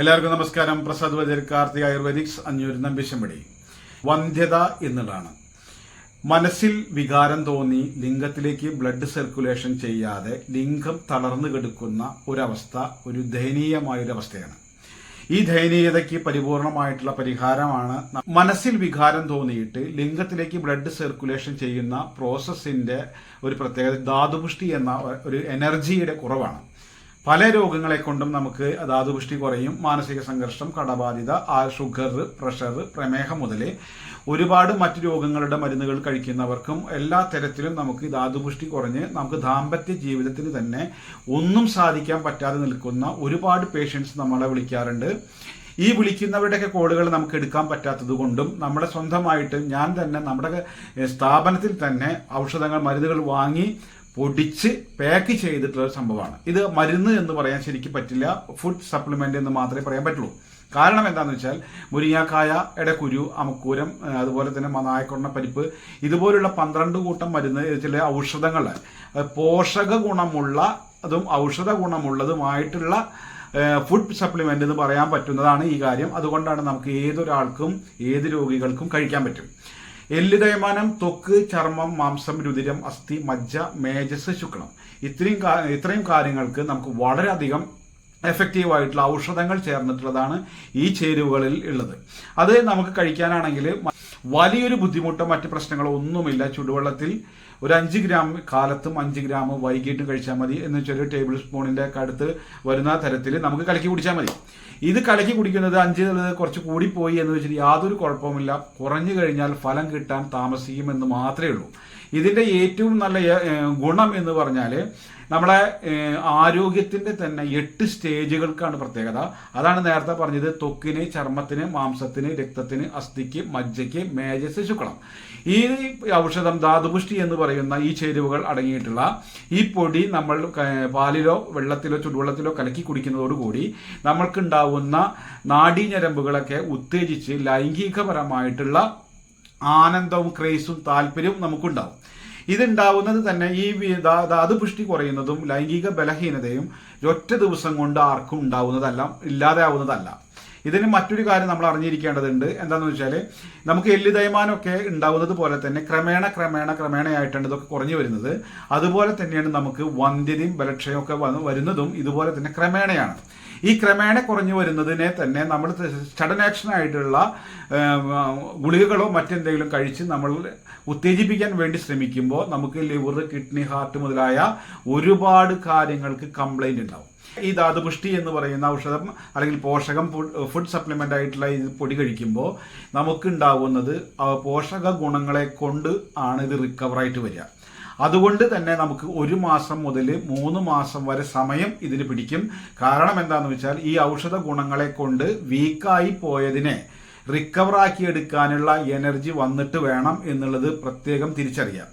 എല്ലാവർക്കും നമസ്കാരം. പ്രസാദ് വൈദ്യർ കാർത്തിക ആയുർവേദിക്സ് അഞ്ഞൂറ് നമ്പിശമ്പടി വന്ധ്യത എന്നുള്ളതാണ്. മനസ്സിൽ വികാരം തോന്നി ലിംഗത്തിലേക്ക് ബ്ലഡ് സർക്കുലേഷൻ ചെയ്യാതെ ലിംഗം തളർന്നു കിടക്കുന്ന ഒരവസ്ഥ ഒരു ദയനീയമായൊരവസ്ഥയാണ്. ഈ ദയനീയതയ്ക്ക് പരിപൂർണമായിട്ടുള്ള പരിഹാരമാണ് മനസ്സിൽ വികാരം തോന്നിയിട്ട് ലിംഗത്തിലേക്ക് ബ്ലഡ് സർക്കുലേഷൻ ചെയ്യുന്ന പ്രോസസ്സിന്റെ ഒരു പ്രത്യേകത ധാതുപുഷ്ടി എന്ന ഒരു എനർജിയുടെ കുറവാണ്. പല രോഗങ്ങളെ കൊണ്ടും നമുക്ക് ധാതുപുഷ്ടി കുറയും മാനസിക സംഘർഷം കടബാധിത ആ ഷുഗർ പ്രഷർ പ്രമേഹം മുതലേ ഒരുപാട് മറ്റു രോഗങ്ങളുടെ മരുന്നുകൾ കഴിക്കുന്നവർക്കും എല്ലാ തരത്തിലും നമുക്ക് ധാതുപുഷ്ടി കുറഞ്ഞ് നമുക്ക് ദാമ്പത്യ ജീവിതത്തിന് തന്നെ ഒന്നും സാധിക്കാൻ പറ്റാതെ നിൽക്കുന്ന ഒരുപാട് പേഷ്യൻസ് നമ്മളെ വിളിക്കാറുണ്ട്. ഈ വിളിക്കുന്നവരുടെയൊക്കെ കോളുകൾ നമുക്ക് എടുക്കാൻ പറ്റാത്തത് കൊണ്ടും നമ്മുടെ സ്വന്തമായിട്ട് ഞാൻ തന്നെ നമ്മുടെ സ്ഥാപനത്തിൽ തന്നെ ഔഷധങ്ങൾ മരുന്നുകൾ വാങ്ങി പൊടിച്ച് പാക്ക് ചെയ്തിട്ടുള്ള ഒരു സംഭവമാണ്. ഇത് മരുന്ന് എന്ന് പറയാൻ ശരിക്കും പറ്റില്ല. ഫുഡ് സപ്ലിമെന്റ് എന്ന് മാത്രമേ പറയാൻ പറ്റുള്ളൂ. കാരണം എന്താണെന്ന് വെച്ചാൽ മുരിങ്ങാക്കായ എടക്കുരു അമക്കൂരം അതുപോലെ തന്നെ നായക്കൊണ്ണ പരിപ്പ് ഇതുപോലുള്ള പന്ത്രണ്ട് കൂട്ടം മരുന്ന് ചില ഔഷധങ്ങൾ പോഷക ഗുണമുള്ള അതും ഔഷധ ഗുണമുള്ളതുമായിട്ടുള്ള ഫുഡ് സപ്ലിമെന്റ് എന്ന് പറയാൻ പറ്റുന്നതാണ് ഈ കാര്യം. അതുകൊണ്ടാണ് നമുക്ക് ഏതൊരാൾക്കും ഏത് രോഗികൾക്കും കഴിക്കാൻ പറ്റും. എല്ല് തേയ്മാനം ത്വക്ക് ചർമ്മം മാംസം രുതിരം അസ്ഥി മജ്ജ മേജസ് ശുക്ലം. ഇത്രയും ഇത്രയും കാര്യങ്ങൾക്ക് നമുക്ക് വളരെയധികം എഫക്റ്റീവ് ആയിട്ടുള്ള ഔഷധങ്ങൾ ചേർന്നിട്ടുള്ളതാണ് ഈ ചേരുവകളിൽ ഉള്ളത്. അത് നമുക്ക് കഴിക്കാനാണെങ്കിൽ വലിയൊരു ബുദ്ധിമുട്ടോ മറ്റ് പ്രശ്നങ്ങളോ ഒന്നുമില്ല. ചുടുവെള്ളത്തിൽ ഒരു അഞ്ച് ഗ്രാം കാലത്തും അഞ്ച് ഗ്രാം വൈകിട്ടും കഴിച്ചാൽ മതി എന്ന് വെച്ചാൽ ഒരു ടേബിൾ സ്പൂണിന്റെ ഒക്കെ അടുത്ത് വരുന്ന തരത്തിൽ നമുക്ക് കലക്കി കുടിച്ചാൽ മതി. ഇത് കലക്കി കുടിക്കുന്നത് അഞ്ച് കുറച്ച് കൂടിപ്പോയി എന്ന് വെച്ചിട്ട് യാതൊരു കുഴപ്പമില്ല കുറഞ്ഞു കഴിഞ്ഞാൽ ഫലം കിട്ടാൻ താമസിക്കുമെന്ന് മാത്രമേ ഉള്ളൂ. ഇതിന്റെ ഏറ്റവും നല്ല ഗുണം എന്ന് പറഞ്ഞാൽ നമ്മളെ ആരോഗ്യത്തിന്റെ തന്നെ എട്ട് സ്റ്റേജുകൾക്കാണ് പ്രത്യേകത. അതാണ് നേരത്തെ പറഞ്ഞത് ത്വക്കിന് ചർമ്മത്തിന് മാംസത്തിന് രക്തത്തിന് അസ്ഥിക്ക് മജ്ജയ്ക്ക് മേജസ് ശുക്ലം. ഈ ഔഷധം ധാതുപുഷ്ടി എന്ന് പറയുന്ന ഈ ചേരുവകൾ അടങ്ങിയിട്ടുള്ള ഈ പൊടി നമ്മൾ പാലിലോ വെള്ളത്തിലോ ചുടുവെള്ളത്തിലോ കലക്കി കുടിക്കുന്നതോടുകൂടി നമ്മൾക്കുണ്ടാവുന്ന നാഡീഞരമ്പുകളൊക്കെ ഉത്തേജിച്ച് ലൈംഗികപരമായിട്ടുള്ള ആനന്ദവും ക്രേസും താല്പര്യവും നമുക്കുണ്ടാവും. ഇതുണ്ടാവുന്നത് തന്നെ ഈ ധാതുപുഷ്ടി കുറയുന്നതും ലൈംഗിക ബലഹീനതയും ഒറ്റ ദിവസം കൊണ്ട് ആർക്കും ഉണ്ടാവുന്നതല്ല ഇല്ലാതെയാവുന്നതല്ല ഇതിന് മറ്റൊരു കാര്യം നമ്മൾ അറിഞ്ഞിരിക്കേണ്ടതുണ്ട്. എന്താണെന്ന് വെച്ചാൽ നമുക്ക് എല്ല് തേയ്മാനമൊക്കെ ഉണ്ടാവുന്നത് പോലെ തന്നെ ക്രമേണ ക്രമേണ ക്രമേണയായിട്ടാണ് ഇതൊക്കെ കുറഞ്ഞു വരുന്നത്. അതുപോലെ തന്നെയാണ് നമുക്ക് വന്ധ്യതയും ബലക്ഷയമൊക്കെ വരുന്നതും ഇതുപോലെ തന്നെ ക്രമേണയാണ്. ഈ ക്രമേണ കുറഞ്ഞു വരുന്നതിനെ തന്നെ നമ്മൾ സഡൻ ആക്ഷൻ ആയിട്ടുള്ള ഗുളികകളോ മറ്റെന്തെങ്കിലും കഴിച്ച് നമ്മൾ ഉത്തേജിപ്പിക്കാൻ വേണ്ടി ശ്രമിക്കുമ്പോൾ നമുക്ക് ലിവർ കിഡ്നി ഹാർട്ട് മുതലായ ഒരുപാട് കാര്യങ്ങൾക്ക് കംപ്ലൈന്റ് ഉണ്ടാവും. ഈ ധാതുപുഷ്ടി എന്ന് പറയുന്ന ഔഷധം അല്ലെങ്കിൽ പോഷകം ഫുഡ് സപ്ലിമെന്റ് ആയിട്ടുള്ള ഈ പൊടി കഴിക്കുമ്പോൾ നമുക്ക് ഉണ്ടാവുന്നത് പോഷക ഗുണങ്ങളെ കൊണ്ട് ആണ് ഇത് റിക്കവറായിട്ട് വരിക. അതുകൊണ്ട് തന്നെ നമുക്ക് ഒരു മാസം മുതൽ മൂന്ന് മാസം വരെ സമയം ഇതിന് പിടിക്കും. കാരണം എന്താണെന്ന് വെച്ചാൽ ഈ ഔഷധ ഗുണങ്ങളെ കൊണ്ട് വീക്കായി പോയതിനെ എടുക്കാനുള്ള എനർജി വന്നിട്ട് വേണം എന്നുള്ളത് പ്രത്യേകം തിരിച്ചറിയാം.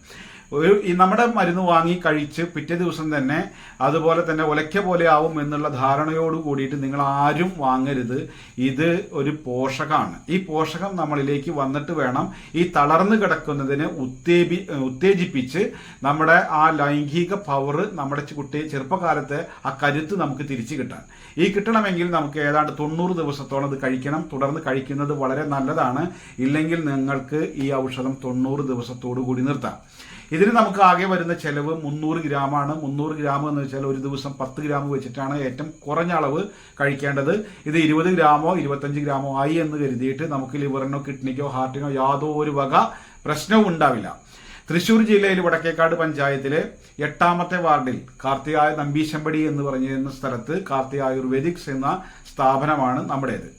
ഒരു ഈ നമ്മുടെ മരുന്ന് വാങ്ങി കഴിച്ച് പിറ്റേ ദിവസം തന്നെ അതുപോലെ തന്നെ ഒലയ്ക്ക പോലെ ആവും എന്നുള്ള ധാരണയോട് കൂടിയിട്ട് നിങ്ങൾ ആരും വാങ്ങരുത്. ഇത് ഒരു പോഷകമാണ്. ഈ പോഷകം നമ്മളിലേക്ക് വന്നിട്ട് വേണം ഈ തളർന്നു കിടക്കുന്നതിനെ ഉത്തേപി ഉത്തേജിപ്പിച്ച് നമ്മുടെ ആ ലൈംഗിക പവർ നമ്മുടെ കുട്ടി ചെറുപ്പകാലത്തെ ആ കരുത്ത് നമുക്ക് തിരിച്ചു കിട്ടാൻ. ഈ കിട്ടണമെങ്കിൽ നമുക്ക് ഏതാണ്ട് തൊണ്ണൂറ് ദിവസത്തോളം അത് കഴിക്കണം. തുടർന്ന് കഴിക്കുന്നത് വളരെ നല്ലതാണ്. ഇല്ലെങ്കിൽ നിങ്ങൾക്ക് ഈ ഔഷധം തൊണ്ണൂറ് ദിവസത്തോടു കൂടി നിർത്താം. ഇതിന് നമുക്ക് ആകെ വരുന്ന ചെലവ് മുന്നൂറ് ഗ്രാമാണ്. മുന്നൂറ് ഗ്രാം എന്ന് വെച്ചാൽ ഒരു ദിവസം പത്ത് ഗ്രാം വെച്ചിട്ടാണ് ഏറ്റവും കുറഞ്ഞ അളവ് കഴിക്കേണ്ടത്. ഇത് ഇരുപത് ഗ്രാമോ ഇരുപത്തഞ്ച് ഗ്രാമോ ആയി എന്ന് കരുതിയിട്ട് നമുക്ക് ലിവറിനോ കിഡ്നിക്കോ ഹാർട്ടിനോ യാതൊരു വക പ്രശ്നവും ഉണ്ടാവില്ല. തൃശൂർ ജില്ലയിൽ വടക്കേക്കാട് പഞ്ചായത്തിലെ എട്ടാമത്തെ വാർഡിൽ കാർത്തികായ നമ്പീശമ്പടി എന്ന് പറഞ്ഞിരുന്ന സ്ഥലത്ത് കാർത്തിക ആയുർവേദിക്സ് എന്ന സ്ഥാപനമാണ് നമ്മുടേത്.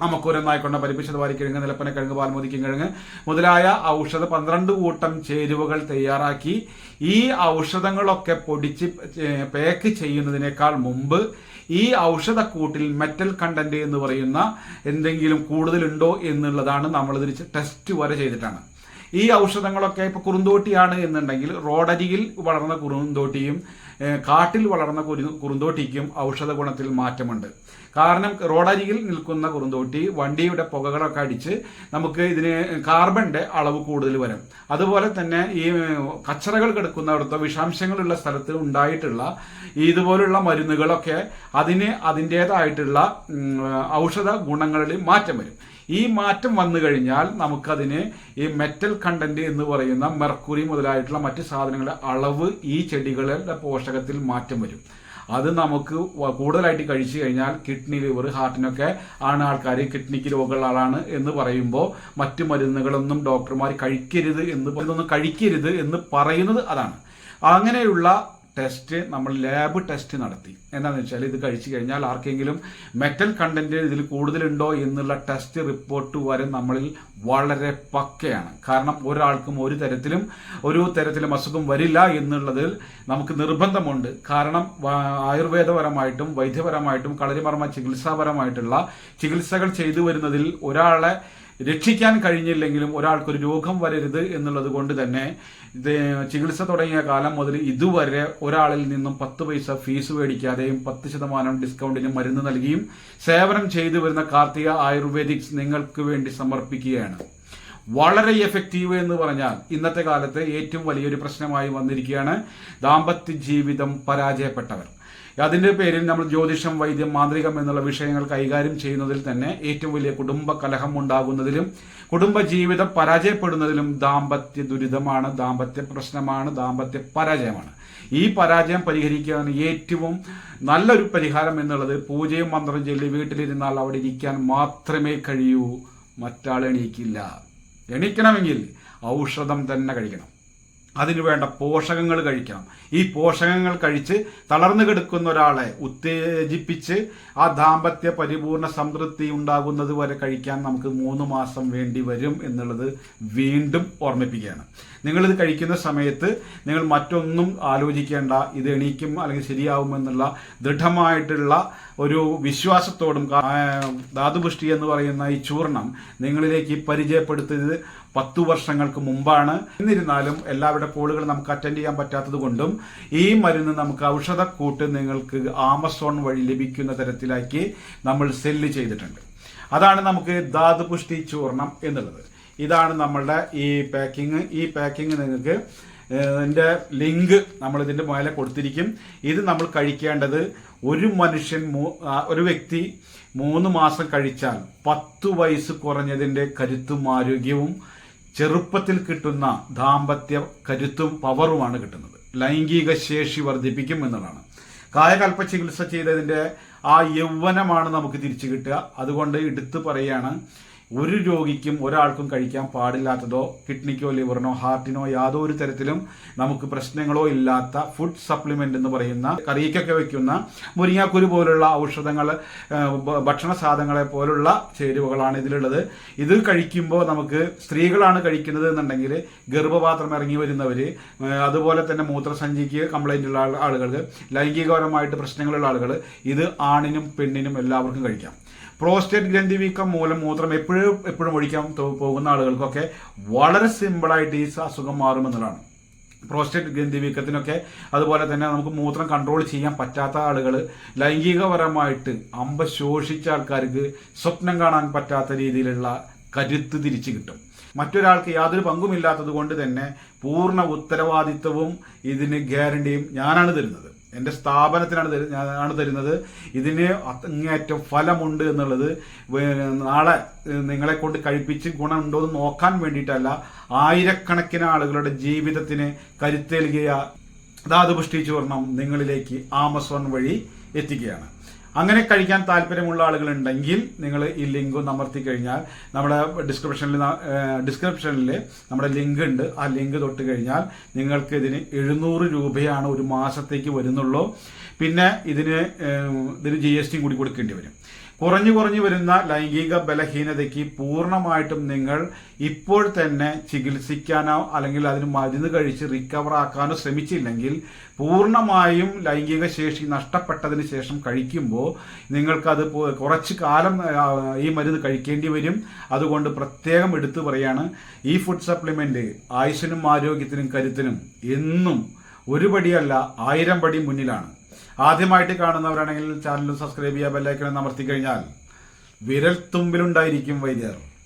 ജനങ്ങൾ കൊണ്ട നായ്ക്കൊണ്ട പരിപ്പിച്ചത് വാരിക്കിഴങ്ങ് നിലപ്പന കിഴങ്ങ് പാൽമോദിക്കും കിഴങ്ങ് മുതലായ ഔഷധ പന്ത്രണ്ട് കൂട്ടം ചേരുവകൾ തയ്യാറാക്കി. ഈ ഔഷധങ്ങളൊക്കെ പൊടിച്ച് പാക്ക് ചെയ്യുന്നതിനേക്കാൾ മുമ്പ് ഈ ഔഷധക്കൂട്ടിൽ മെറ്റൽ കണ്ടന്റ് എന്ന് പറയുന്ന എന്തെങ്കിലും കൂടുതലുണ്ടോ എന്നുള്ളതാണ് നമ്മൾ നമ്മളിതിൽ ടെസ്റ്റ് വരെ ചെയ്തിട്ടാണ്. ഈ ഔഷധങ്ങളൊക്കെ ഇപ്പൊ കുറുന്തോട്ടിയാണ് എന്നുണ്ടെങ്കിൽ റോഡരികിൽ വളർന്ന കുറുന്തോട്ടിയും കാട്ടിൽ വളർന്ന കുറുന്തോട്ടിക്കും ഔഷധ ഗുണത്തിൽ മാറ്റമുണ്ട്. കാരണം റോഡരികിൽ നിൽക്കുന്ന കുറുന്തോട്ടി വണ്ടിയുടെ പുകകളൊക്കെ അടിച്ച് നമുക്ക് ഇതിന് കാർബണിന്റെ അളവ് കൂടുതൽ വരും. അതുപോലെ തന്നെ ഈ കച്ചറകൾ കിടക്കുന്നിടത്തോ വിഷാംശങ്ങളുള്ള സ്ഥലത്ത് ഉണ്ടായിട്ടുള്ള ഇതുപോലുള്ള മരുന്നുകളൊക്കെ അതിന് അതിന്റെതായിട്ടുള്ള ഔഷധ ഗുണങ്ങളിൽ മാറ്റം വരും. ഈ മാറ്റം വന്നു കഴിഞ്ഞാൽ നമുക്കതിന് ഈ മെറ്റൽ കണ്ടന്റ് എന്ന് പറയുന്ന മെർക്കുറി മുതലായിട്ടുള്ള മറ്റ് സാധനങ്ങളുടെ അളവ് ഈ ചെടികളുടെ പോഷകത്തിൽ മാറ്റം വരും. അത് നമുക്ക് കൂടുതലായിട്ട് കഴിച്ചു കഴിഞ്ഞാൽ കിഡ്നി ലിവർ ഹാർട്ടിനൊക്കെ ആണ് ആൾക്കാർ കിഡ്നിക്ക് രോഗമുള്ള ആളാണ് എന്ന് പറയുമ്പോൾ മറ്റു മരുന്നുകളൊന്നും ഡോക്ടർമാർ കഴിക്കരുത് എന്ന് ഇതൊന്നും കഴിക്കരുത് എന്ന് പറയുന്നത് അതാണ്. അങ്ങനെയുള്ള ടെസ്റ്റ് നമ്മൾ ലാബ് ടെസ്റ്റ് നടത്തി. എന്താണെന്ന് വെച്ചാൽ ഇത് കഴിച്ചു കഴിഞ്ഞാൽ ആർക്കെങ്കിലും മെറ്റൽ കണ്ടന്റ് ഇതിൽ കൂടുതലുണ്ടോ എന്നുള്ള ടെസ്റ്റ് റിപ്പോർട്ട് വരെ നമ്മളിൽ വളരെ പക്കയാണ്. കാരണം ഒരാൾക്കും ഒരു തരത്തിലും ഒരു തരത്തിലും അസുഖം വരില്ല എന്നുള്ളതിൽ നമുക്ക് നിർബന്ധമുണ്ട്. കാരണം ആയുർവേദപരമായിട്ടും വൈദ്യപരമായിട്ടും കളരിമർമ്മ ചികിത്സാപരമായിട്ടുള്ള ചികിത്സകൾ ചെയ്തു വരുന്നതിൽ ഒരാളെ രക്ഷിക്കാൻ കഴിഞ്ഞില്ലെങ്കിലും ഒരാൾക്കൊരു രോഗം വരരുത് എന്നുള്ളത് കൊണ്ട് തന്നെ ചികിത്സ തുടങ്ങിയ കാലം മുതൽ ഇതുവരെ ഒരാളിൽ നിന്നും പത്ത് പൈസ ഫീസ് മേടിക്കാതെയും പത്ത് ശതമാനം ഡിസ്കൗണ്ടിന് മരുന്ന് നൽകിയും സേവനം ചെയ്തു വരുന്ന കാർത്തിക ആയുർവേദിക്സ് നിങ്ങൾക്ക് വേണ്ടി സമർപ്പിക്കുകയാണ്. വളരെ എഫക്റ്റീവ് എന്ന് പറഞ്ഞാൽ ഇന്നത്തെ കാലത്ത് ഏറ്റവും വലിയൊരു പ്രശ്നമായി വന്നിരിക്കുകയാണ് ദാമ്പത്യ ജീവിതം പരാജയപ്പെട്ടവർ. അതിന്റെ പേരിൽ നമ്മൾ ജ്യോതിഷം വൈദ്യം മാന്ത്രികം എന്നുള്ള വിഷയങ്ങൾ കൈകാര്യം ചെയ്യുന്നതിൽ തന്നെ ഏറ്റവും വലിയ കുടുംബ കലഹം ഉണ്ടാകുന്നതിലും കുടുംബ ജീവിതം പരാജയപ്പെടുന്നതിലും ദാമ്പത്യ ദുരിതമാണ് ദാമ്പത്യ പ്രശ്നമാണ് ദാമ്പത്യ പരാജയമാണ്. ഈ പരാജയം പരിഹരിക്കാൻ ഏറ്റവും നല്ലൊരു പരിഹാരം എന്നുള്ളത് പൂജയും മന്ത്രം ചൊല്ലി വീട്ടിലിരുന്നാൽ അവിടെ ഇരിക്കാൻ മാത്രമേ കഴിയൂ. മറ്റാൾ എണീക്കില്ല. എണീക്കണമെങ്കിൽ ഔഷധം തന്നെ കഴിക്കണം. അതിനു വേണ്ട പോഷകങ്ങൾ കഴിക്കണം. ഈ പോഷകങ്ങൾ കഴിച്ച് തളർന്നു കിടക്കുന്ന ഒരാളെ ഉത്തേജിപ്പിച്ച് ആ ദാമ്പത്യ പരിപൂർണ സംതൃപ്തി ഉണ്ടാകുന്നത് വരെ കഴിക്കാൻ നമുക്ക് മൂന്ന് മാസം വേണ്ടി വരും എന്നുള്ളത് വീണ്ടും ഓർമ്മിപ്പിക്കുകയാണ്. നിങ്ങളിത് കഴിക്കുന്ന സമയത്ത് നിങ്ങൾ മറ്റൊന്നും ആലോചിക്കേണ്ട. ഇത് എണീക്കും അല്ലെങ്കിൽ ശരിയാവുമെന്നുള്ള ദൃഢമായിട്ടുള്ള ഒരു വിശ്വാസത്തോടും ധാതുപുഷ്ടി എന്ന് പറയുന്ന ഈ ചൂർണം നിങ്ങളിലേക്ക് പരിചയപ്പെടുത്തിയത് പത്തു വർഷങ്ങൾക്ക് മുമ്പാണ്. എന്നിരുന്നാലും എല്ലാവരുടെ കോളുകൾ നമുക്ക് അറ്റൻഡ് ചെയ്യാൻ പറ്റാത്തത് കൊണ്ടും ഈ മരുന്ന് നമുക്ക് ഔഷധക്കൂട്ട് നിങ്ങൾക്ക് ആമസോൺ വഴി ലഭിക്കുന്ന തരത്തിലാക്കി നമ്മൾ സെല്ല് ചെയ്തിട്ടുണ്ട്. അതാണ് നമുക്ക് ധാതുപുഷ്ടി ചൂർണം എന്നുള്ളത്. ഇതാണ് നമ്മളുടെ ഈ പാക്കിങ്. ഈ പാക്കിങ് നിങ്ങൾക്ക് ഇതിന്റെ ലിങ്ക് നമ്മൾ ഇതിന്റെ മേലെ കൊടുത്തിരിക്കും. ഇത് നമ്മൾ കഴിക്കേണ്ടത് ഒരു മനുഷ്യൻ ഒരു വ്യക്തി മൂന്ന് മാസം കഴിച്ചാൽ പത്തു വയസ്സ് കുറഞ്ഞതിന്റെ കരുത്തും ആരോഗ്യവും ചെറുപ്പത്തിൽ കിട്ടുന്ന ദാമ്പത്യ കരുത്തും പവറുമാണ് കിട്ടുന്നത്. ലൈംഗിക ശേഷി വർദ്ധിപ്പിക്കും എന്നതാണ്. കായകൽപ്പ ചികിത്സ ചെയ്തതിന്റെ ആ യൗവനമാണ് നമുക്ക് തിരിച്ചു കിട്ടുക. അതുകൊണ്ട് എടുത്തു പറയാണ് ഒരു രോഗിക്കും ഒരാൾക്കും കഴിക്കാൻ പാടില്ലാത്തതോ കിഡ്നിക്കോ ലിവറിനോ ഹാർട്ടിനോ യാതൊരു തരത്തിലും നമുക്ക് പ്രശ്നങ്ങളോ ഇല്ലാത്ത ഫുഡ് സപ്ലിമെന്റ് എന്ന് പറയുന്ന കറിക്കൊക്കെ വെക്കുന്ന മുരിങ്ങാക്കുരു പോലുള്ള ഔഷധങ്ങൾ ഭക്ഷണ സാധനങ്ങളെ പോലുള്ള ചേരുവകളാണ് ഇതിലുള്ളത്. ഇത് കഴിക്കുമ്പോൾ നമുക്ക് സ്ത്രീകളാണ് കഴിക്കുന്നത് എന്നുണ്ടെങ്കിൽ ഗർഭപാത്രം ഇറങ്ങി വരുന്നവര് അതുപോലെ തന്നെ മൂത്രസഞ്ചിക്ക് കംപ്ലൈന്റ് ഉള്ള ആളുകൾ ആളുകൾക്ക് ലൈംഗികപരമായിട്ട് പ്രശ്നങ്ങളുള്ള ആളുകൾ ഇത് ആണിനും പെണ്ണിനും എല്ലാവർക്കും കഴിക്കാം. പ്രോസ്റ്റേറ്റ് ഗ്രന്ഥി വീക്കം മൂലം മൂത്രം എപ്പോഴും എപ്പോഴും ഒഴിക്കാൻ പോകുന്ന ആളുകൾക്കൊക്കെ വളരെ സിമ്പിളായിട്ട് ഈ അസുഖം മാറുമെന്നുള്ളതാണ്. പ്രോസ്റ്റേറ്റ് ഗ്രന്ഥി വീക്കത്തിനൊക്കെ അതുപോലെ തന്നെ നമുക്ക് മൂത്രം കൺട്രോൾ ചെയ്യാൻ പറ്റാത്ത ആളുകൾ ലൈംഗികപരമായിട്ട് അമ്പ ശോഷിച്ച ആൾക്കാർക്ക് സ്വപ്നം കാണാൻ പറ്റാത്ത രീതിയിലുള്ള കരുത്ത് തിരിച്ചു കിട്ടും. മറ്റൊരാൾക്ക് യാതൊരു പങ്കുമില്ലാത്തത് കൊണ്ട് തന്നെ പൂർണ ഉത്തരവാദിത്വവും ഇതിന് ഗ്യാരണ്ടിയും ഞാനാണ് തരുന്നത്. എന്റെ സ്ഥാപനത്തിനാണ് ഞാനാണ് തരുന്നത്. ഇതിന് അങ്ങേയറ്റം ഫലമുണ്ട് എന്നുള്ളത് നാളെ നിങ്ങളെ കൊണ്ട് കഴിപ്പിച്ച് ഗുണമുണ്ടോ എന്ന് നോക്കാൻ വേണ്ടിയിട്ടല്ല ആയിരക്കണക്കിന് ആളുകളുടെ ജീവിതത്തിന് കരുത്തേൽകിയ ധാതുപുഷ്ടി ചൂർണം നിങ്ങളിലേക്ക് ആമസോൺ വഴി എത്തിക്കുകയാണ്. അങ്ങനെ കഴിക്കാൻ താല്പര്യമുള്ള ആളുകളുണ്ടെങ്കിൽ നിങ്ങൾ ഈ ലിങ്ക് ഒന്ന് അമർത്തി കഴിഞ്ഞാൽ നമ്മുടെ ഡിസ്ക്രിപ്ഷനിൽ ഡിസ്ക്രിപ്ഷനിൽ നമ്മുടെ ലിങ്ക് ഉണ്ട്. ആ ലിങ്ക് തൊട്ട് കഴിഞ്ഞാൽ നിങ്ങൾക്ക് ഇതിന് എഴുന്നൂറ് രൂപയാണ് ഒരു മാസത്തേക്ക് വരുന്നുള്ളൂ. പിന്നെ ഇതിന് ഇതിന് ജി എസ് കൂടി കൊടുക്കേണ്ടി വരും. കുറഞ്ഞു കുറഞ്ഞു വരുന്ന ലൈംഗിക ബലഹീനതയ്ക്ക് പൂർണമായിട്ടും നിങ്ങൾ ഇപ്പോൾ തന്നെ ചികിത്സിക്കാനോ അല്ലെങ്കിൽ അതിന് മരുന്ന് കഴിച്ച് റിക്കവർ ആക്കാനോ ശ്രമിച്ചില്ലെങ്കിൽ പൂർണമായും ലൈംഗിക ശേഷി നഷ്ടപ്പെട്ടതിന് ശേഷം കഴിക്കുമ്പോൾ നിങ്ങൾക്കത് കുറച്ച് കാലം ഈ മരുന്ന് കഴിക്കേണ്ടി വരും. അതുകൊണ്ട് പ്രത്യേകം എടുത്തു പറയാണ് ഈ ഫുഡ് സപ്ലിമെന്റ് ആയുസിനും ആരോഗ്യത്തിനും കരുത്തിനും എന്നും ഒരു പടിയല്ല ആയിരം പടി മുന്നിലാണ്. ആദ്യമായിട്ട് കാണുന്നവരാണെങ്കിൽ ചാനലും സബ്സ്ക്രൈബ് ചെയ്യുക ബെല്ലൈക്കണം അമർത്തി കഴിഞ്ഞാൽ വിരൽ തുമ്പിലുണ്ടായിരിക്കും വൈദ്യർ.